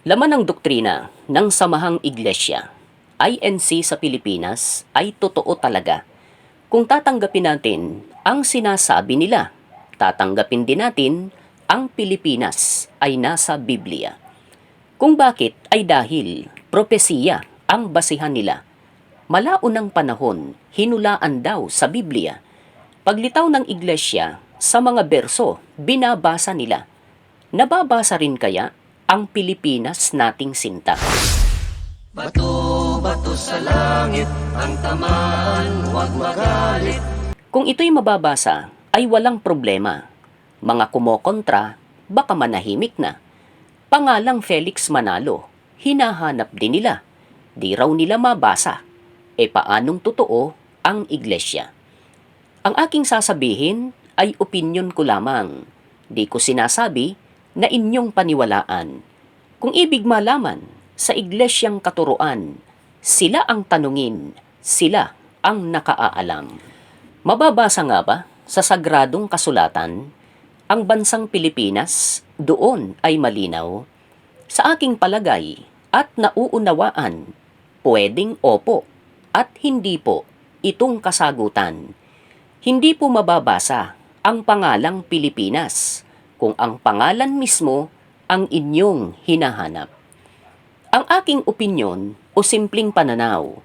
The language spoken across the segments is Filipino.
Laman ng doktrina ng Samahang Iglesia, INC sa Pilipinas ay totoo talaga. Kung tatanggapin natin ang sinasabi nila, tatanggapin din natin ang Pilipinas ay nasa Biblia. Kung bakit ay dahil propesiya ang basihan nila. Malaunang panahon, hinulaan daw sa Biblia. Paglitaw ng iglesia, sa mga berso, binabasa nila. Nababasa rin kaya ang Pilipinas nating sinta. Bato, bato sa langit, ang tamaan, huwag magalit. Kung ito'y mababasa, ay walang problema. Mga kumokontra, baka manahimik na. Pangalang Felix Manalo, hinahanap din nila. Di raw nila mabasa. E paanong totoo ang iglesia? Ang aking sasabihin ay opinyon ko lamang. Di ko sinasabi na inyong paniwalaan. Kung ibig malaman sa iglesyang katuruan, sila ang tanungin, sila ang nakaaalam. Mababasa nga ba sa sagradong kasulatan, ang bansang Pilipinas doon ay malinaw? Sa aking palagay at nauunawaan, pwedeng opo at hindi po itong kasagutan. Hindi po mababasa ang pangalang Pilipinas kung ang pangalan mismo ang inyong hinahanap. Ang aking opinyon o simpleng pananaw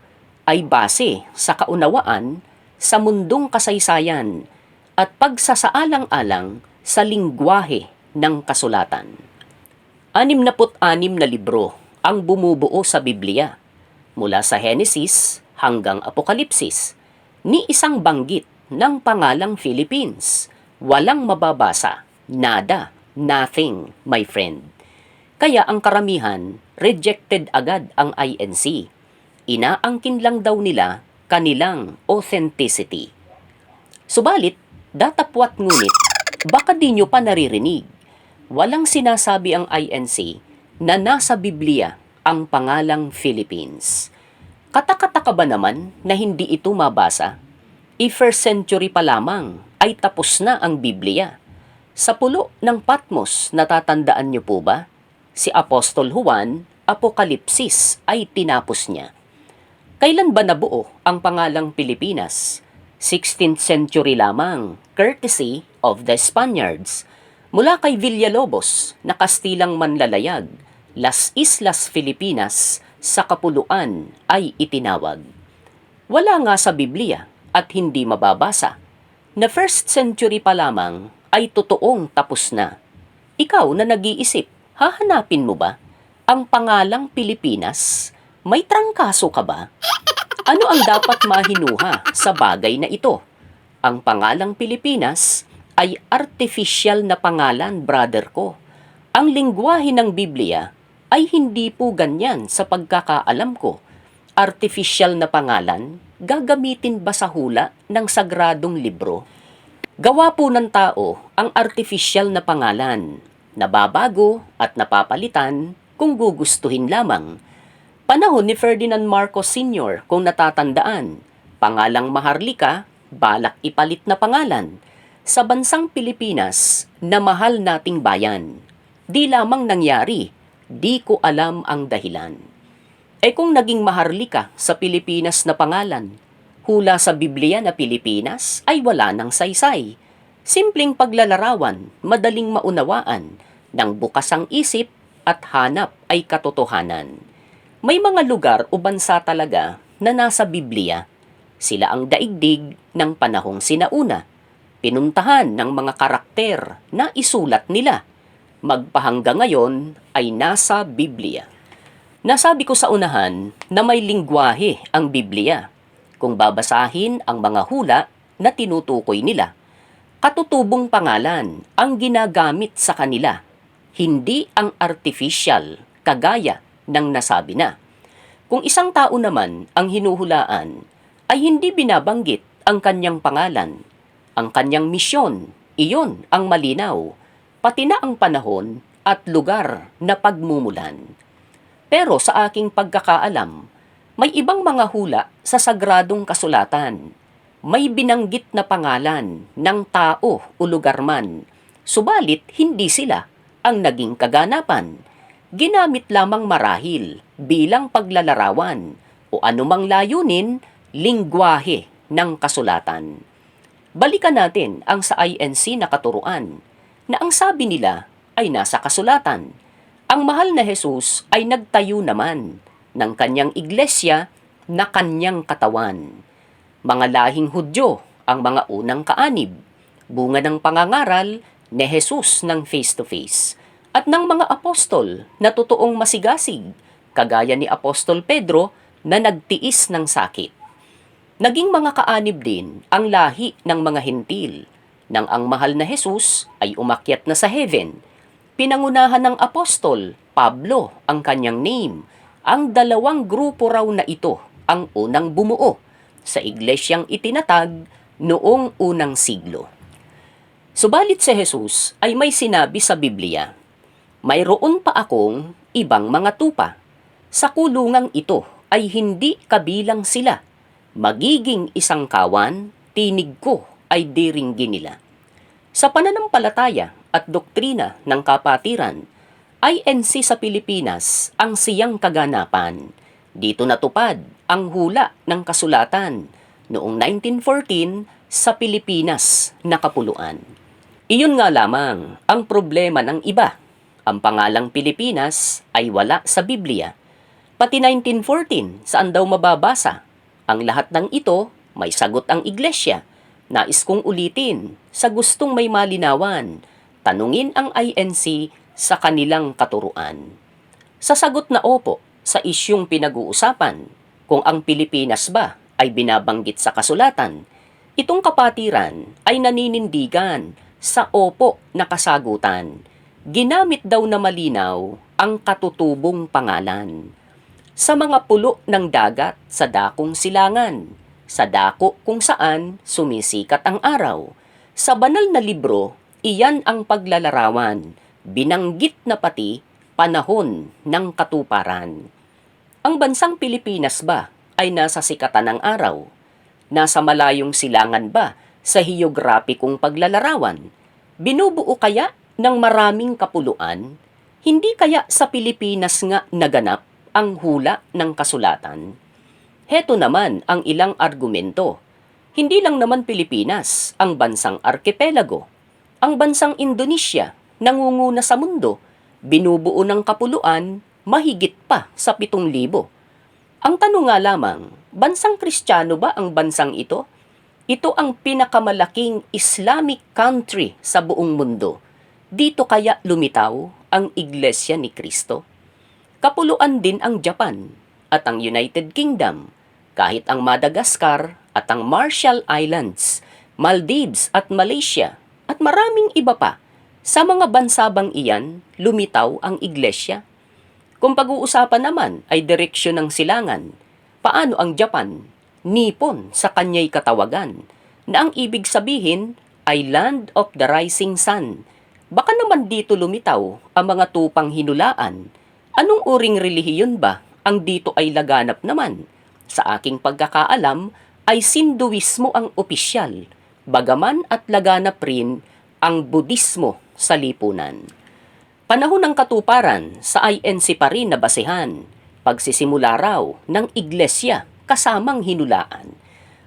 ay base sa kaunawaan sa mundong kasaysayan at pagsasaalang-alang sa lingwahe ng kasulatan. Anim na anim na libro ang bumubuo sa Biblia, mula sa Henesis hanggang Apokalipsis, ni isang banggit ng pangalang Philippines. Walang mababasa, nada, nothing, my friend. Kaya ang karamihan, rejected agad ang INC. Inaangkin lang daw nila kanilang authenticity. Subalit, datapwat ngunit, baka di nyo pa naririnig. Walang sinasabi ang INC na nasa Biblia ang pangalang Philippines. Katakataka ba naman na hindi ito mabasa? I first century pa lamang ay tapos na ang Biblia. Sa pulo ng Patmos, natatandaan niyo po ba? Si Apostol Juan, Apokalipsis ay tinapos niya. Kailan ba nabuo ang pangalang Pilipinas? 16th century lamang, courtesy of the Spaniards. Mula kay Villalobos na Kastilang manlalayag, Las Islas Filipinas sa kapuluan ay itinawag. Wala nga sa Biblia at hindi mababasa na first century pa lamang ay totoong tapos na. Ikaw na nag-iisip, hahanapin mo ba ang pangalang Pilipinas? May trangkaso ka ba? Ano ang dapat mahinuha sa bagay na ito? Ang pangalang Pilipinas ay artificial na pangalan, brother ko. Ang lingwahe ng Biblia ay hindi po ganyan sa pagkakaalam ko. Artificial na pangalan, gagamitin ba sa hula ng sagradong libro? Gawa po ng tao ang artificial na pangalan, nababago at napapalitan kung gugustuhin lamang. Panahon ni Ferdinand Marcos Sr. kung natatandaan, pangalang Maharlika, balak ipalit na pangalan, sa bansang Pilipinas na mahal nating bayan. Di lamang nangyari, di ko alam ang dahilan. E kung naging Maharlika sa Pilipinas na pangalan, hula sa Biblia na Pilipinas ay wala ng saysay. Simpleng paglalarawan, madaling maunawaan, ng bukas ang isip at hanap ay katotohanan. May mga lugar o bansa talaga na nasa Biblia. Sila ang daigdig ng panahong sinauna. Pinuntahan ng mga karakter na isulat nila. Magpahangga ngayon ay nasa Biblia. Nasabi ko sa unahan na may lingwahe ang Biblia. Kung babasahin ang mga hula na tinutukoy nila, katutubong pangalan ang ginagamit sa kanila, hindi ang artificial kagaya ng nasabi na. Kung isang tao naman ang hinuhulaan, ay hindi binabanggit ang kanyang pangalan, ang kanyang misyon, iyon ang malinaw, pati na ang panahon at lugar na pagmumulan. Pero sa aking pagkakaalam, may ibang mga hula sa sagradong kasulatan. May binanggit na pangalan ng tao o lugar man, subalit hindi sila ang naging kaganapan ginamit lamang marahil bilang paglalarawan o anumang layunin, lingwahe ng kasulatan. Balikan natin ang sa INC na katuruan na ang sabi nila ay nasa kasulatan. Ang mahal na Jesus ay nagtayo naman ng kanyang iglesia na kanyang katawan. Mga lahing Hudyo ang mga unang kaanib, bunga ng pangangaral ni Jesus ng face-to-face, at ng mga apostol na totoong masigasig, kagaya ni Apostol Pedro na nagtiis ng sakit. Naging mga kaanib din ang lahi ng mga hentil nang ang mahal na Jesus ay umakyat na sa heaven. Pinangunahan ng apostol, Pablo, ang kanyang name. Ang dalawang grupo raw na ito ang unang bumuo sa iglesyang itinatag noong unang siglo. Subalit si Jesus ay may sinabi sa Biblia, Mayroon pa akong ibang mga tupa. Sa kulungang ito ay hindi kabilang sila. Magiging isang kawan, tinig ko ay diringgin nila. Sa pananampalataya at doktrina ng kapatiran, INC sa Pilipinas ang siyang kaganapan. Dito natupad ang hula ng kasulatan noong 1914 sa Pilipinas na kapuluan. Iyon nga lamang ang problema ng iba. Ang pangalang Pilipinas ay wala sa Biblia. Pati 1914, saan daw mababasa? Ang lahat ng ito, may sagot ang iglesia. Nais kong ulitin, sa gustong may malinawan, tanungin ang INC sa kanilang katuruan. Sa sagot na opo sa isyong pinag-uusapan, kung ang Pilipinas ba ay binabanggit sa kasulatan, itong kapatiran ay naninindigan sa opo na kasagutan. Ginamit daw na malinaw ang katutubong pangalan. Sa mga pulo ng dagat sa dakong silangan, sa dako kung saan sumisikat ang araw. Sa banal na libro, iyan ang paglalarawan, binanggit na pati panahon ng katuparan. Ang bansang Pilipinas ba ay nasa sikatan ng araw? Nasa malayong silangan ba sa hiyograpikong paglalarawan? Binubuo kaya ng maraming kapuluan? Hindi kaya sa Pilipinas nga naganap ang hula ng kasulatan? Heto naman ang ilang argumento. Hindi lang naman Pilipinas ang bansang arkipelago. Ang bansang Indonesia, nangunguna sa mundo, binubuo ng kapuluan mahigit pa sa pitong libo. Ang tanong nga lamang, bansang kristyano ba ang bansang ito? Ito ang pinakamalaking Islamic country sa buong mundo. Dito kaya lumitaw ang Iglesia ni Kristo? Kapuluan din ang Japan at ang United Kingdom, kahit ang Madagascar at ang Marshall Islands, Maldives at Malaysia at maraming iba pa. Sa mga bansabang iyan, lumitaw ang iglesia. Kung pag-uusapan naman ay direksyon ng silangan, paano ang Japan? Nippon sa kanya'y katawagan, na ang ibig sabihin ay Land of the Rising Sun. Baka naman dito lumitaw ang mga tupang hinulaan. Anong uring relihiyon ba ang dito ay laganap naman? Sa aking pagkakaalam ay Sinduismo ang opisyal, bagaman at laganap rin ang Budismo sa lipunan. Panahon ng katuparan sa INC pa rin na basehan, pagsisimula raw ng iglesia kasamang hinulaan.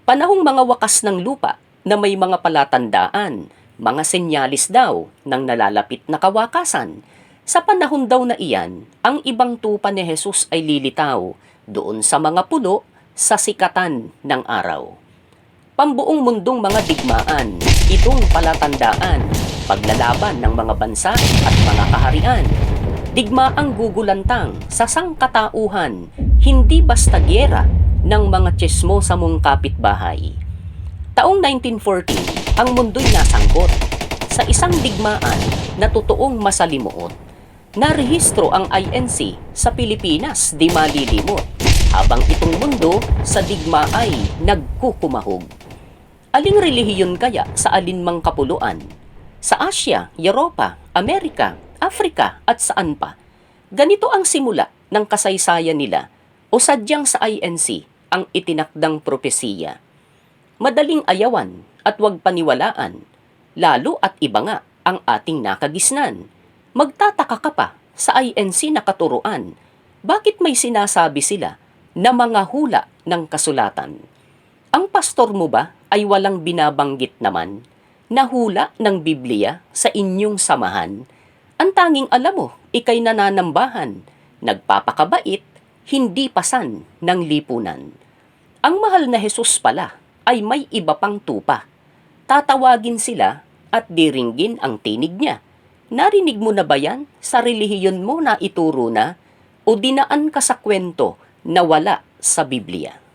Panahong mga wakas ng lupa na may mga palatandaan, mga senyalis daw ng nalalapit na kawakasan. Sa panahon daw na iyan, ang ibang tupa ni Jesus ay lilitaw doon sa mga pulo sa sikatan ng araw. Pambuong mundong mga digmaan, itong palatandaan, paglalaban ng mga bansa at mga kaharian. Digmaang gugulantang sa sangkatauhan, hindi basta gyera ng mga tsesmo sa mong kapitbahay. Taong 1914, ang mundo'y nasangkot sa isang digmaan na totoong masalimuot. Narehistro ang INC sa Pilipinas di malilimot habang itong mundo sa digma ay nagkukumahog. Aling relihiyon kaya sa alinmang kapuluan? Sa Asya, Europa, Amerika, Afrika at saan pa? Ganito ang simula ng kasaysayan nila o sadyang sa INC ang itinakdang propesiya. Madaling ayawan at wag paniwalaan, lalo at iba nga ang ating nakagisnan. Magtataka ka pa sa INC na katuruan, bakit may sinasabi sila na mga hula ng kasulatan? Ang pastor mo ba ay walang binabanggit naman na hula ng Biblia sa inyong samahan? Ang tanging alam mo, ikay nananambahan, nagpapakabait, hindi pasan ng lipunan. Ang mahal na Jesus pala ay may iba pang tupa. Tatawagin sila at diringgin ang tinig niya. Narinig mo na ba yan sa relihiyon mo na ituro na o dinaan ka sa kwento na wala sa Biblia?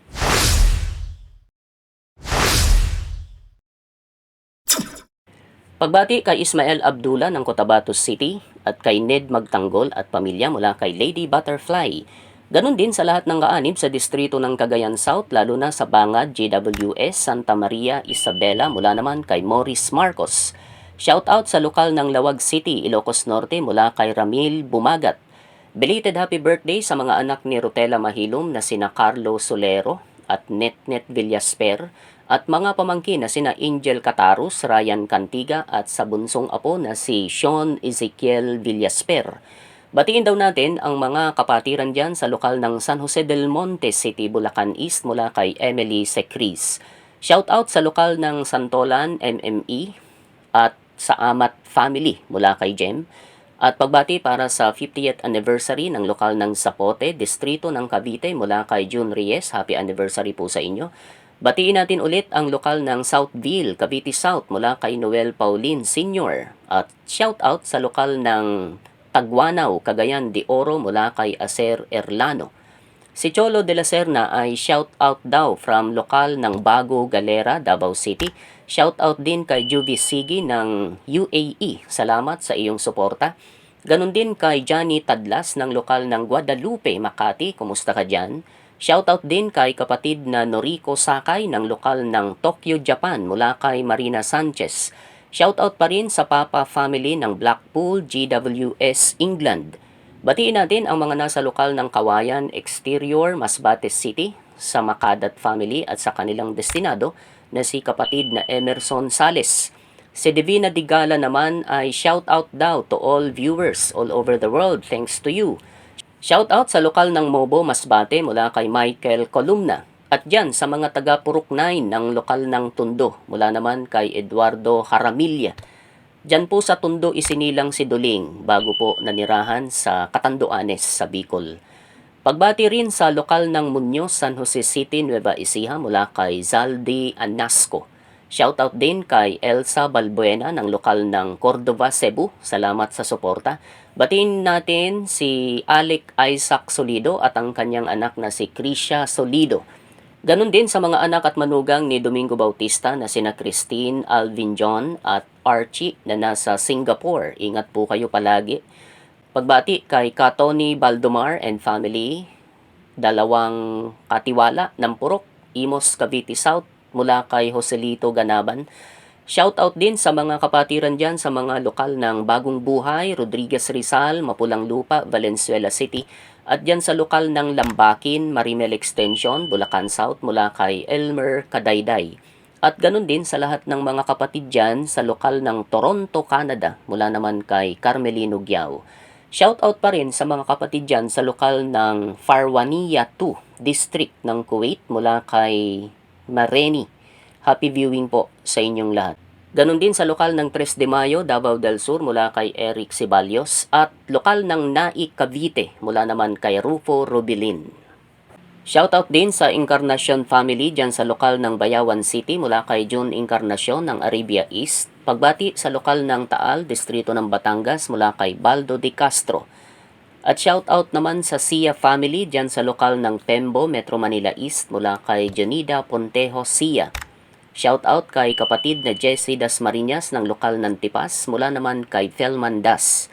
Pagbati kay Ismael Abdullah ng Cotabato City at kay Ned Magtanggol at pamilya mula kay Lady Butterfly. Ganon din sa lahat ng kaanib sa distrito ng Cagayan South lalo na sa Bangad, GWS, Santa Maria, Isabela mula naman kay Morris Marcos. Shout out sa lokal ng Lawag City, Ilocos Norte mula kay Ramil Bumagat. Belated happy birthday sa mga anak ni Rotela Mahilom na sina Carlo Solero at Netnet Villasper at mga pamangkin na sina Angel Catarus, Ryan Cantiga at sa bunsong apo na si Sean Ezekiel Villasper. Batiin daw natin ang mga kapatiran dyan sa lokal ng San Jose del Monte City, Bulacan East mula kay Emily Secris. Shout out sa lokal ng Santolan MME at sa Amat Family mula kay Jem. At pagbati para sa 50th anniversary ng lokal ng Zapote, distrito ng Cavite mula kay June Reyes. Happy anniversary po sa inyo. Batiin natin ulit ang lokal ng Southville, Cavite South mula kay Noel Pauline Sr. At shout out sa lokal ng Tagwanaw, Cagayan de Oro mula kay Acer Erlano. Si Cholo de la Serna ay shout out daw from lokal ng Bago Galera, Davao City. Shout out din kay Juvie Sigi ng UAE. Salamat sa iyong suporta. Ganon din kay Johnny Tadlas ng lokal ng Guadalupe, Makati. Kumusta ka dyan? Shout out din kay kapatid na Noriko Sakay ng lokal ng Tokyo, Japan mula kay Marina Sanchez. Shout out pa rin sa Papa family ng Blackpool, GWS, England. Batiin natin ang mga nasa lokal ng Kawayan Exterior, Masbate City, sa Makadat family at sa kanilang destinado na si kapatid na Emerson Sales. Si Divina Digala naman ay shout out daw to all viewers all over the world thanks to you. Shout out sa lokal ng Mobo, Masbate mula kay Michael Columna. At dyan sa mga taga Purok 9 ng lokal ng Tundo mula naman kay Eduardo Haramilla. Dyan po sa Tundo isinilang si Duling bago po nanirahan sa Katanduanes sa Bicol. Pagbati rin sa lokal ng Muñoz, San Jose City, Nueva Ecija mula kay Zaldi Anasco. Shoutout din kay Elsa Balbuena ng lokal ng Cordova, Cebu. Salamat sa suporta. Batiin natin si Alec Isaac Solido at ang kanyang anak na si Krisha Solido. Ganon din sa mga anak at manugang ni Domingo Bautista na sina Christine, Alvin John at Archie na nasa Singapore. Ingat po kayo palagi. Pagbati kay Katoni Baldomar and family, dalawang katiwala ng Purok, Imos Cavite South, mula kay Joselito Ganaban. Shout out din sa mga kapatiran dyan sa mga lokal ng Bagong Buhay, Rodriguez Rizal, Mapulang Lupa, Valenzuela City, at dyan sa lokal ng Lambakin, Marimel Extension, Bulacan South, mula kay Elmer Kadayday. At ganun din sa lahat ng mga kapatid dyan sa lokal ng Toronto, Canada, mula naman kay Carmelino Giao. Shoutout pa rin sa mga kapatid dyan sa lokal ng Farwania 2 District ng Kuwait mula kay Mareni. Happy viewing po sa inyong lahat. Ganon din sa lokal ng 3 de Mayo, Davao del Sur mula kay Eric Ceballos at lokal ng Nai Cavite mula naman kay Rufo Rubilin. Shoutout din sa Encarnacion family dyan sa lokal ng Bayawan City mula kay June Encarnacion ng Arabia East. Pagbati sa lokal ng Taal, Distrito ng Batangas mula kay Baldo de Castro. At shoutout naman sa Sia family dyan sa lokal ng Tembo, Metro Manila East mula kay Jonida Pontejo Sia. Shoutout kay kapatid na Jesse Dasmariñas ng lokal ng Tipas mula naman kay Felman Das.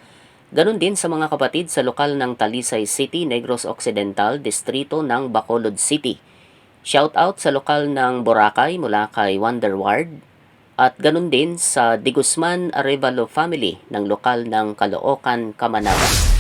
Ganon din sa mga kapatid sa lokal ng Talisay City, Negros Occidental, distrito ng Bacolod City. Shout out sa lokal ng Boracay mula kay Wonder Ward. At ganon din sa Di Guzman Arevalo family ng lokal ng Caloocan, Kamanawa.